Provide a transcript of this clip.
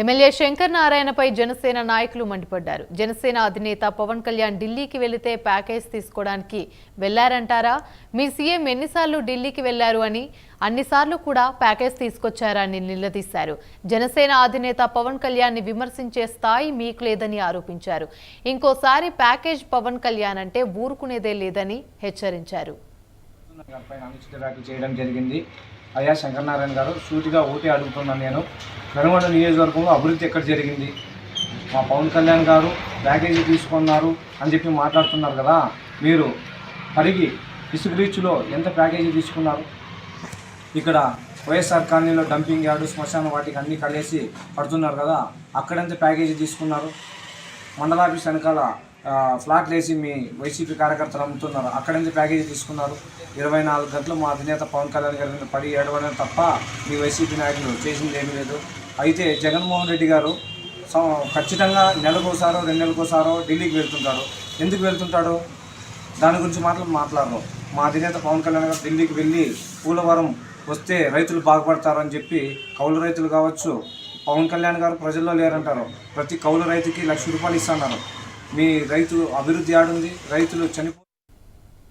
MLA Shankar నారాయణపై Janasena నాయకులు మండిపడ్డారు. జనసేన అధినేత పవన్ కళ్యాణ్ ఢిల్లీకి వెళితే ప్యాకేజ్ తీసుకోవడానికి వెళ్ళారంటారా? మీ సీఎం ఎన్నిసార్లు ఢిల్లీకి వెళ్ళారు అని అన్నిసార్లు కూడా ప్యాకేజ్ తీసుకొచ్చారని నిలదీశారు. జనసేన అధినేత పవన్ కళ్యాణ్ని విమర్శించే స్థాయి మీకు లేదని ఆరోపించారు. ఇంకోసారి ప్యాకేజ్ పవన్ కళ్యాణ్ అంటే ఊరుకునేదే లేదని హెచ్చరించారు. చేయడం జరిగింది. అయ్యా శంకరనారాయణ గారు సూటిగా ఓటే అడుగుతున్నాను నేను. పెనుగొండ నియోజకవర్గంలో అభివృద్ధి ఎక్కడ జరిగింది? మా పవన్ కళ్యాణ్ గారు ప్యాకేజీ తీసుకున్నారు అని చెప్పి మాట్లాడుతున్నారు కదా. మీరు పరిగి ఇసుక బీచ్లో ఎంత ప్యాకేజీ తీసుకున్నారు? ఇక్కడ వైఎస్ఆర్ కాలనీలో డంపింగ్ యార్డు శ్మశాన వాటికి అన్నీ కలిసి పడుతున్నారు కదా. అక్కడెంత ప్యాకేజీ తీసుకున్నారు? మండలాఫీస్ వెనకాల ఫ్లాట్లు వేసి మీ వైసీపీ కార్యకర్తలు అమ్ముతున్నారు. అక్కడెంత ప్యాకేజీ తీసుకున్నారు. ఇరవై నాలుగు గంటలు మా అధినేత పవన్ కళ్యాణ్ గారి మీద పడి ఏడవడం తప్ప మీ వైసీపీ నాయకులు చేసింది ఏమీ లేదు. అయితే జగన్మోహన్ రెడ్డి గారు ఖచ్చితంగా నెలకోసారో రెండు నెలకోసారో ఢిల్లీకి వెళ్తుంటాడు. ఎందుకు వెళ్తుంటాడు? దాని గురించి మాటలు మాట్లాడరు. మా అధినేత పవన్ కళ్యాణ్ గారు ఢిల్లీకి వెళ్ళి పూలవరం వస్తే రైతులు బాగుపడతారని చెప్పి కౌలు రైతులు కావచ్చు పవన్ కళ్యాణ్ గారు ప్రజల్లో లేరంటారు. ప్రతి కౌలు రైతుకి లక్ష రూపాయలు ఇస్తున్నారు. మీ రైతు అభివృద్ధి ఆడుంది రైతులు చనిపో